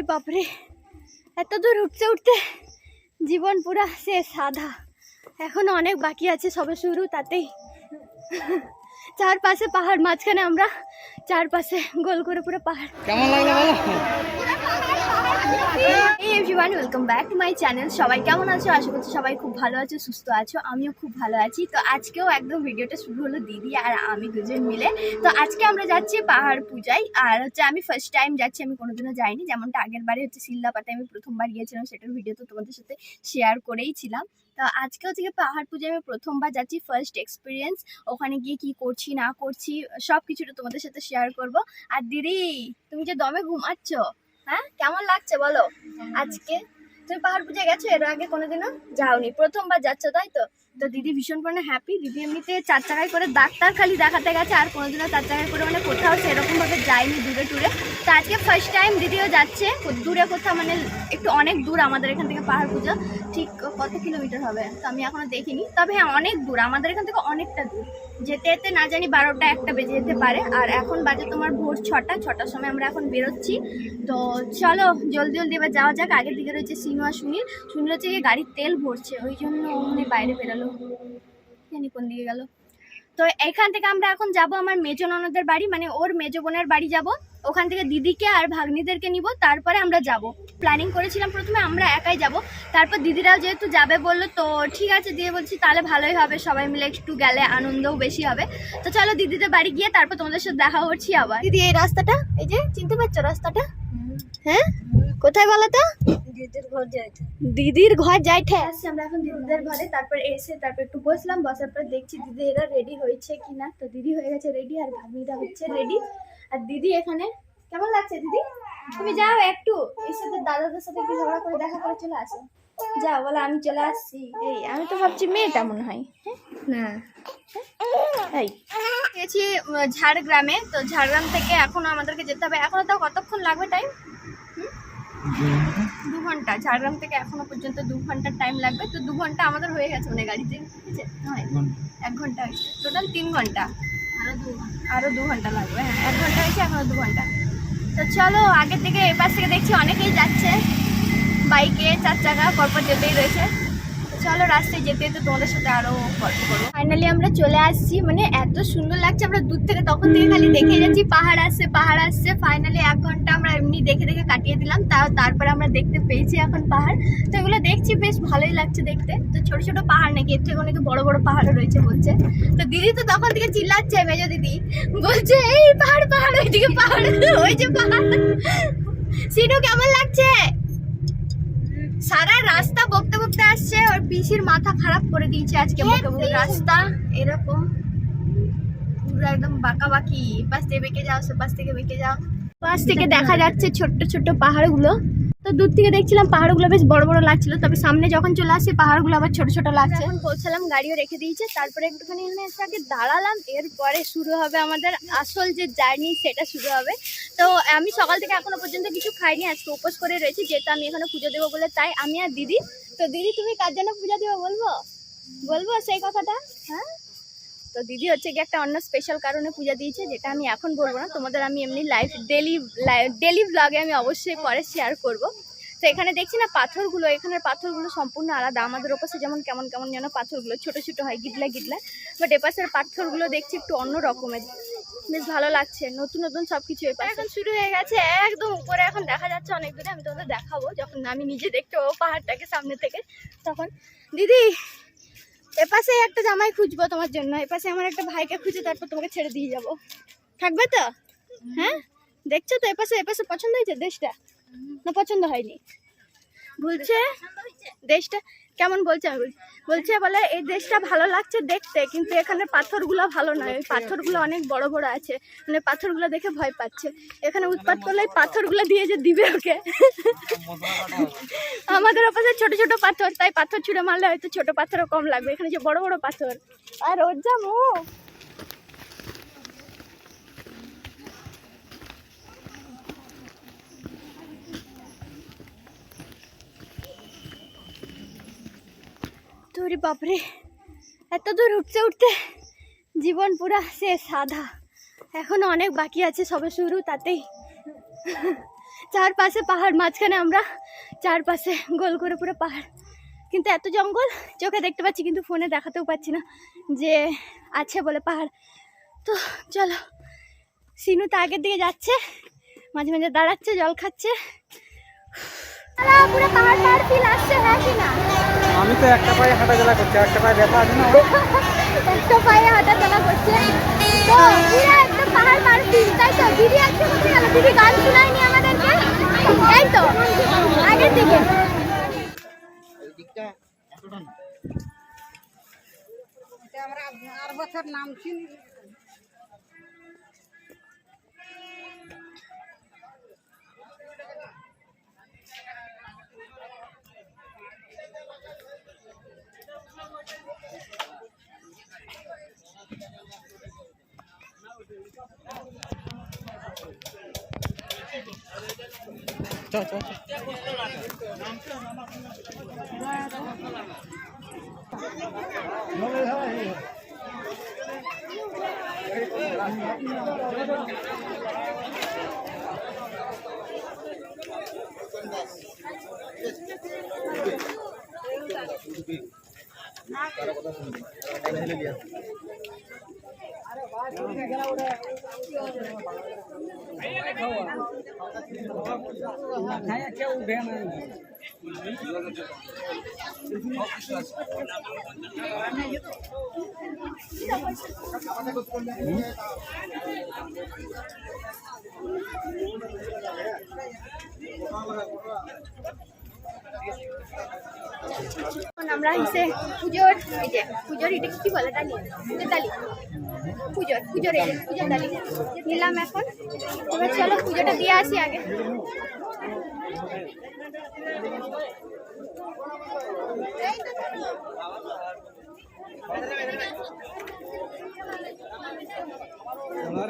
ওরে বাপরে। এত দূর উঠতে উঠতে জীবন পুরা সে সাদা এখনও অনেক বাকি আছে সবে শুরু তাতেই। চারপাশে পাহাড়, মাঝখানে আমরা চারপাশে গোল করে পুরো পাহাড়। কেমন লাগল বলো? Everyone welcome back to my channel সবাই কেমন আছো? আশা করছি সবাই খুব ভালো আছো, সুস্থ আছো। আমিও খুব ভালো আছি। তো আজকেও একদম ভিডিওটা শুরু হলো দিদি আর আমি দুজন মিলে। তো আজকে আমরা যাচ্ছি পাহাড় পূজায়। আর হচ্ছে আমি ফার্স্ট টাইম যাচ্ছি, আমি কোনোদিনও যাইনি। যেমনটা আগের বারে হচ্ছে সিল্লাপাতে আমি প্রথমবার গিয়েছিলাম, সেটার ভিডিও তো তোমাদের সাথে শেয়ার করেই ছিলাম তো আজকে হচ্ছে পাহাড় পূজায় আমি প্রথমবার যাচ্ছি ফার্স্ট এক্সপিরিয়েন্স ওখানে গিয়ে কি করছি, না করছি সব কিছুটা তোমাদের সাথে শেয়ার করব। আর দিদি, তুমি যে দমে ঘুমাচ্ছ? হ্যাঁ কেমন লাগছে বলো? আজকে তুমি পাহাড় পূজা গেছো, এর আগে কোনোদিনও যাওনি। প্রথমবার যাচ্ছ, তাই তো? তো দিদি ভীষণ পরিমাণে হ্যাপি দিদি এমনিতে চার চাকায় করে ডাক্তার খালি দেখাতে গেছে, আর কোনোদিনও চার চাকায় করে মানে কোথাও সেরকমভাবে যায়নি দূরে টুরে। তো আজকে ফার্স্ট টাইম দিদিও যাচ্ছে দূরে কোথাও মানে একটু অনেক দূর আমাদের এখান থেকে পাহাড় পুজো। ঠিক কত কিলোমিটার হবে? তো আমি এখনও দেখিনি। তবে হ্যাঁ অনেক দূর, আমাদের এখান থেকে অনেকটা দূর। যেতে যেতে না জানি বারোটা একটা বেজে যেতে পারে। আর এখন বাজে তোমার ভোর ছটা, ছটার সময় আমরা এখন বেরোচ্ছি। তো চলো, জলদি জলদি এবার যাওয়া যাক। আগের দিকে রয়েছে সিনু আর সুনীল। সুনীল হচ্ছে গিয়ে গাড়ির তেল ভরছে, ওই জন্য মনে বাইরে বেরোলো। জানি কোন দিকে গেল। তো এখান থেকে আমরা এখন যাব আমার মেজো ননদের বাড়ি মানে ওর মেজো বোনের বাড়ি যাব। ওখান থেকে দিদিকে আর ভাগ্নিদেরকে নিব তারপরে আমরা যাব। প্ল্যানিং করেছিলাম প্রথমে আমরা একাই যাব। তারপর দিদিরাও যেহেতু যাবে বলল তো ঠিক আছে দিয়ে বলছি তাহলে ভালোই হবে সবাই মিলে একটু গেলে আনন্দও বেশি হবে। তো চলো দিদিদের বাড়ি গিয়ে তারপর তোমাদের সাথে দেখা করছি আবার। দিদি এই রাস্তাটা এই যে চিনতে পারছ রাস্তাটা? হ্যাঁ? কোথায় বলো তো? দিদির ঘর যাইতে। দিদির ঘর যাইতে। আসছি আমরা এখন দিদিদের ঘরে তারপর এসে তারপর একটু বসলাম বসার পর দেখছি দিদি এরা রেডি হয়েছে কি না তো দিদি হয়ে গেছে রেডি আর ভাগ্নিটা হচ্ছে রেডি আর দিদি এখানে কেমন লাগছে দিদি? তুমি যাও একটু এর সাথে দাদাদের সাথে একটু ঝগড়া করে দেখা করে চলে আসো। যাও বলে আমি চলে আসছি। এই আমি তো ভাবছি মেয়েটা মনে হয়। না। এই গেছি ঝাড়গ্রামে। তো ঝাড়গ্রাম থেকে এখনও আমাদেরকে যেতে হবে। এখনও তাও কতক্ষণ লাগবে টাইম দু ঘণ্টা। ঝাড়গ্রাম থেকে এখনও পর্যন্ত দু ঘণ্টার টাইম লাগবে। তো দু ঘণ্টা আমাদের হয়ে গেছে মানে গাড়িতে। ঠিক আছে এক ঘণ্টা হয়েছে। টোটাল তিন ঘণ্টা। আরও দু ঘণ্টা লাগবে হ্যাঁ এক ঘণ্টা হয়েছে, এখনও দু ঘণ্টা। তো চলো, আগের থেকে এপাশ থেকে দেখছি অনেকেই যাচ্ছে। বাইকে চার চাকা, পরপর যেতেই রয়েছে। চলো রাস্তায় যেতে যেতে তোমাদের সাথে আরও গল্প ফাইনালি আমরা চলে আসছি মানে এত সুন্দর লাগছে, আমরা দূর থেকে, তখন থেকে খালি দেখে যাচ্ছি, পাহাড় আসছে পাহাড় আসছে। ফাইনালি এক ঘণ্টা আমরা এমনি দেখে দেখে কাটিয়ে দিলাম তাও তারপরে আমরা দেখতে পেয়েছি এখন পাহাড়। তো এগুলো দেখছি, বেশ ভালোই লাগছে দেখতে। তো ছোট ছোট পাহাড় নাকি, এর থেকে অনেক বড় বড় পাহাড়ও রয়েছে বলছে। তো দিদি তো তখন থেকে চিল্লাচ্ছে, মেজো দিদি। বলছে, এই পাহাড় পাহাড়, ওইদিকে পাহাড়, ওই যে পাহাড়। সিনু কেমন লাগছে? সারা রাস্তা বকতে বকতে আসছে ওর পিসির মাথা খারাপ করে দিয়েছে আজকে বকে বকে রাস্তা। এরকম। পুরো একদম বাঁকাবাকি। পাশ থেকে বেঁকে যাও সে পাশ থেকে বেঁকে যাও। পাশ থেকে দেখা যাচ্ছে ছোট্ট ছোট্ট পাহাড়গুলো। তো দূর থেকে দেখছিলাম পাহাড়গুলো বেশ বড় বড় লাগছিল তবে সামনে যখন চলে আসছে পাহাড়গুলো আবার ছোট ছোট লাগছে। এখন পৌঁছালাম গাড়িও রেখে দিয়েছে তারপরে একটুখানি এখানে এসে আগে দাঁড়ালাম এরপরে শুরু হবে আমাদের আসল যে জার্নি সেটা শুরু হবে। তো আমি সকাল থেকে এখনও পর্যন্ত কিছু খাইনি আজকে উপোস করে রয়েছি যেহেতু আমি এখানে পুজো দেবো বলে তাই আমি আর দিদি। তো দিদি তুমি কার জন্য পূজা দেবো বলব? বলব সেই কথাটা? হ্যাঁ? তো দিদি হচ্ছে কি একটা অন্য স্পেশাল কারণে পূজা দিয়েছে, যেটা আমি এখন বলব না। তোমাদের আমি এমনি লাইফ ডেলি ডেলি ব্লগে আমি অবশ্যই পরে শেয়ার করব। তো এখানে দেখছি না পাথরগুলো, এখানের পাথরগুলো সম্পূর্ণ আলাদা। আমাদের ওপাশে যেমন কেমন কেমন যেন পাথরগুলো, ছোট ছোট হয় গিটলা গিটলা বাট এপাশের পাথরগুলো দেখছি একটু অন্য রকমের। বেশ ভালো লাগছে, নতুন নতুন সব কিছু এখন শুরু হয়ে গেছে, একদম উপরে এখন দেখা যাচ্ছে অনেক দূরে, আমি তোমাদের দেখাবো। যখন আমি নিজে দেখতে পাহাড়টাকে সামনে থেকে, তখন দিদি এপাশে একটা জামাই খুঁজবো তোমার জন্য, এপাশে আমার একটা ভাইকে খুঁজে তারপর তোমাকে ছেড়ে দিয়ে যাব। থাকবে তো? হ্যাঁ? দেখছ তো এপাশে এপাশে পছন্দ হয়েছে দেশটা? না, পছন্দ হয়নি। বলছে? দেশটা কেমন বলছে? বলছে বলে, এই দেশটা ভালো লাগছে দেখতে, কিন্তু এখানে পাথরগুলো ভালো নয়। ওই পাথরগুলো অনেক বড় বড় আছে। মানে পাথরগুলো দেখে ভয় পাচ্ছে। এখানে উৎপাত করলে এই পাথরগুলো দিয়ে যে দিবে ওকে। আমাদের ওপাশে ছোট ছোট পাথর, তাই পাথর ছুঁড়ে মারলে হয়তো ছোট পাথরও কম লাগবে। এখানে যে বড় বড় পাথর। আর ওর যা তোরে বাপরে। এত দূর উঠতে উঠতে জীবন পুরা শেষ সাদা এখনও অনেক বাকি আছে সবে শুরু তাতেই। চারপাশে পাহাড়, মাঝখানে আমরা চারপাশে গোল করে পুরো পাহাড়। কিন্তু এত জঙ্গল, চোখে দেখতে পাচ্ছি, কিন্তু ফোনে দেখাতেও পাচ্ছি না যে আছে বলে পাহাড়। তো চলো, সিনু তো আগের দিকে যাচ্ছে, মাঝে মাঝে দাঁড়াচ্ছে, জল খাচ্ছে। পুরো পাহাড় পাহাড় আসছে হ্যাঁ না? আমি তো একটা পায়ে হাঁটাচলা করছি একটা পায়ে ব্যথা আছে না? একটা পায়ে হাঁটা চলা করছে। তো পুরো একদম পাহাড় ফিল তাই তো? দিদি আজকে কোথায় গেল? দিদি গান শোনায়নি আমাদেরকে? এই তো আগের দিকে। আর বছর নাম চল চল আমরা এসে পুজোর এই যে পুজোর এটা কি বলে ডালি পুজোর ডালি পুজোর পুজোর এই পুজোর ডালি নিলাম এখন। এবার চলো পুজোটা দিয়ে আসি আগে।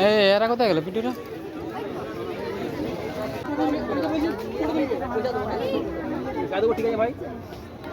এই এরা কোথায় গেল? পিটুরা? ঠিক আছে ভাই?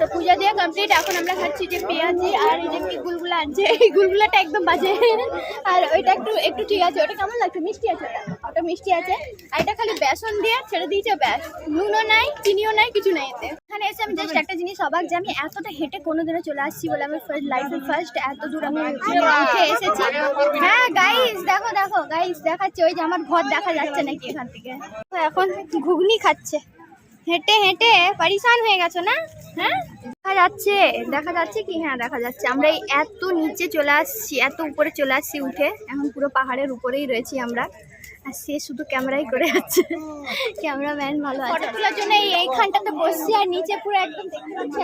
তো পূজা দিয়ে কমপ্লিট এখন আমরা খাচ্ছি যে পেঁয়াজি আর এই যে গুলগুলা আনছে, এই গুলগুলাটা একদম বাজে। আর ওইটা একটু একটু ঠিক আছে, ওটা কেমন লাগছে? মিষ্টি আছে ওটা ওটা মিষ্টি আছে। আর এটা খালি বেসন দিয়ে ছেড়ে দিয়েছে, ব্যাস। নুনও নাই, চিনিও নাই, কিছু নাই এতে। এখানে এসে আমি জাস্ট একটা জিনিস অবাক যে আমি এতটা হেঁটে কোনোদিনও চলে আসছি বলে আমি ফার্স্ট লাইফে ফার্স্ট এত দূর আমি উঠে এসেছি। হ্যাঁ গাইস দেখো দেখো গাইস দেখাচ্ছে। ওই যে আমার ঘর দেখা যাচ্ছে নাকি এখান থেকে। এখন ঘুগনি খাচ্ছে। হেঁটে হেঁটে পারিশান হয়ে গেছো না? হ্যাঁ? দেখা যাচ্ছে দেখা যাচ্ছে কি? হ্যাঁ দেখা যাচ্ছে। আমরা এই এত নিচে চলে আসছি, এত উপরে চলে আসছি উঠে। এখন পুরো পাহাড়ের উপরেই রয়েছি আমরা। আর সে শুধু ক্যামেরাই করে যাচ্ছে ক্যামেরাম্যান ভালো আছে। ফটো তোলার জন্য এই এইখানটাতে বসছি, আর নিচে পুরো একদম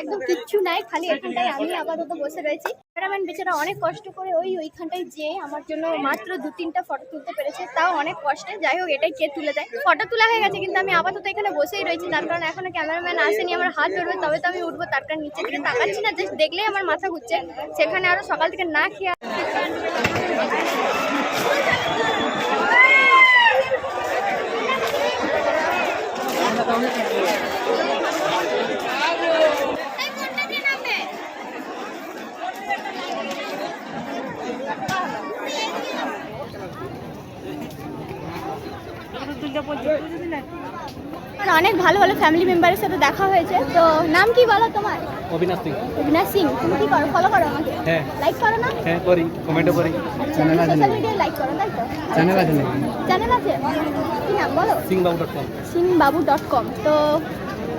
একদম কিচ্ছু নাই। খালি এখানটায় আমি আপাতত বসে রয়েছি। ক্যামেরাম্যান বেচারা অনেক কষ্ট করে ওই ওইখানটায় যে আমার জন্য মাত্র দু তিনটা ফটো তুলতে পেরেছে। তাও অনেক কষ্টে। যাই হোক, এটাই কে তুলে দেয়। ফটো তোলা হয়ে গেছে, কিন্তু আমি আপাতত এখানে বসেই রয়েছি। তার কারণ এখনও ক্যামেরাম্যান আসেনি। আমার হাত ধরবে, তবে তো আমি উঠবো। তার কারণ নিচে দিকে তাকাচ্ছি না যে দেখলেই আমার মাথা ঘুরছে। সেখানে আরও সকাল থেকে না খেয়ে মানে অনেক ভালো ভালো ফ্যামিলি মেম্বারের সাথে দেখা হয়েছে। তো নাম কি বলো তোমার? অবিনাশ সিং। অবিনাশ সিং তুমি কি করো? ফলো করো আমাকে? হ্যাঁ। লাইক করো না? হ্যাঁ করি। কমেন্ট করি। চ্যানেল আছে। সোশ্যাল মিডিয়ায় লাইক করো তাই তো? চ্যানেল আছে। চ্যানেল আছে? কি নাম বলো? singbabu.com singbabu.com তো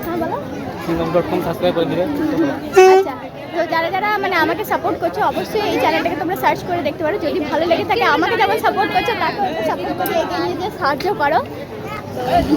হ্যাঁ বলো। singbabu.com সাবস্ক্রাইব করে দিবেন হ্যাঁ, যারা যারা মানে আমাকে সাপোর্ট করছ, অবশ্যই এই চ্যানেলটাকে তোমরা সার্চ করে দেখতে পারো। যদি ভালো লেগে থাকে, আমাকে যেমন সাপোর্ট করছ তাকে সাপোর্ট করে এগিয়ে নিয়ে সাহায্য করো।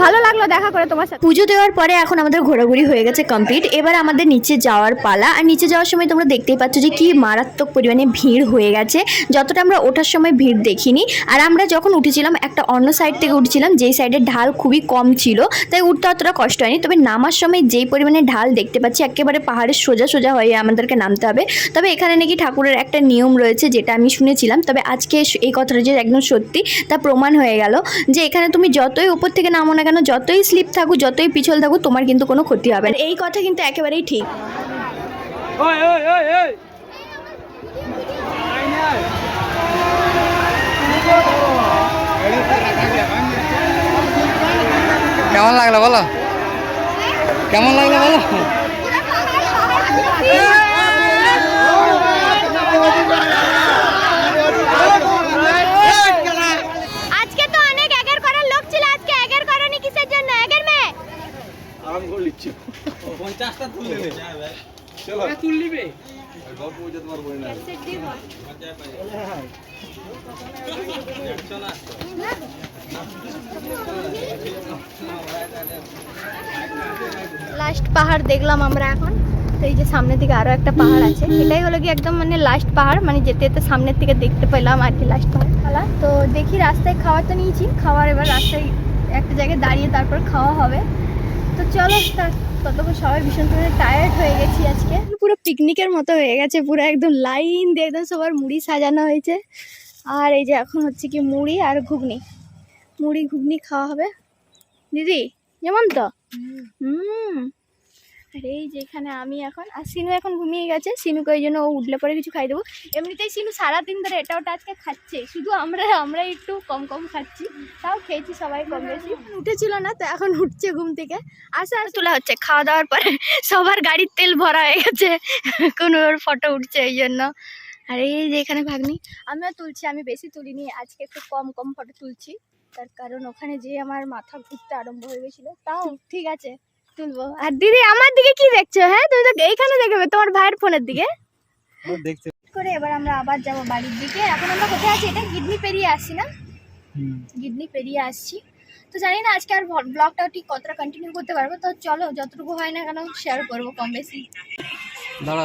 ভালো লাগল দেখা করে তোমার সাথে। পুজো দেওয়ার পরে এখন আমাদের ঘোরাঘুরি হয়ে গেছে কমপ্লিট এবার আমাদের নিচে যাওয়ার পালা। আর নিচে যাওয়ার সময় তোমরা দেখতেই পাচ্ছ যে কি মারাত্মক পরিমাণে ভিড় হয়ে গেছে। যতটা আমরা ওঠার সময় ভিড় দেখিনি। আর আমরা যখন উঠেছিলাম, একটা অন্য সাইড থেকে উঠছিলাম, যেই সাইডে ঢাল খুবই কম ছিল, তাই উঠতে অতটা কষ্ট হয়নি। তবে নামার সময় যেই পরিমাণে ঢাল দেখতে পাচ্ছি, একেবারে পাহাড়ের সোজা সোজা হয়ে আমাদেরকে নামতে হবে। তবে এখানে নাকি ঠাকুরের একটা নিয়ম রয়েছে, যেটা আমি শুনেছিলাম। তবে আজকে এই কথাটা যে একদম সত্যি, তা প্রমাণ হয়ে গেল যে এখানে তুমি যতই উপর থেকে নামো না কেন যতই স্লিপ থাকুক যতই পিছল থাকুক তোমার কিন্তু কোনো ক্ষতি হবে না। এই কথা কিন্তু একেবারেই ঠিক। কেমন লাগল বলো? কেমন লাগল বলো আজকে তো অনেক এগের করার লোক ছিল আজকে এগের করনি কিসের জন্য এগের মেয়ে পঞ্চাশটা তুললে চলো। তুললিবে লাস্ট পাহাড় দেখলাম আমরা এখন। তো এই যে সামনের দিকে আরও একটা পাহাড় আছে। এটাই হলো কি একদম মানে লাস্ট পাহাড়। মানে যেতে যেতে সামনের দিকে দেখতে পেলাম আর কি লাস্ট পাহাড়। খালা তো দেখি রাস্তায় খাবার তো নিয়েছি। খাবার এবার রাস্তায় একটা জায়গায় দাঁড়িয়ে তারপর খাওয়া হবে। তো চলো তা ততক্ষণ সবাই ভীষণ পরিমাণে টায়ার্ড হয়ে গেছি আজকে। পুরো পিকনিকের মতো হয়ে গেছে পুরো একদম লাইন দিয়ে একদম সবার মুড়ি সাজানো হয়েছে। আর এই যে এখন হচ্ছে কি মুড়ি আর ঘুগনি। মুড়ি ঘুগনি খাওয়া হবে। দিদি যেমন তো? হুম। আর এই যে এখানে আমি এখন আর সিনু এখন ঘুমিয়ে গেছে। সিনুকে ওই জন্য ও উঠলে পরে কিছু খাই দেবো। এমনিতেই সিনু সারাদিন ধরে এটা ওটা আজকে খাচ্ছে। শুধু আমরা আমরা একটু কম কম খাচ্ছি। তাও খেয়েছি সবাই কম বেশি। উঠেছিল না তো এখন উঠছে ঘুম থেকে। আসে আস্তে তোলা হচ্ছে খাওয়া দাওয়ার পরে সবার গাড়ির তেল ভরা হয়ে গেছে। কোনো ওর ফটো উঠছে এই জন্য। আর এই যে এখানে ভাগ্নি আমিও তুলছি আমি বেশি তুলিনি। আজকে একটু কম কম ফটো তুলছি। তার কারণ ওখানে যে আমার মাথা ঘুরতে আরম্ভ হয়ে গেছিল তাও ঠিক আছে। তুলবো। আর দিদি আমার দিকে কি দেখছ হ্যাঁ? তুমি তো এইখানে দেখবে তোমার ভাইয়ের ফোনের দিকে। দেখছে করে এবার আমরা আবার যাব বাড়ির দিকে। এখন আমরা কোথায় আছি? এটা গিডনি পেরিয়ে আসছি না? গিডনি পেরিয়ে আসছি। তো জানি না আজকে আর ব্লগটা ঠিক কতটা কন্টিনিউ করতে পারব। তো চলো যতটুকু হয় না কেন শেয়ার করব কম বেশি। দাঁড়া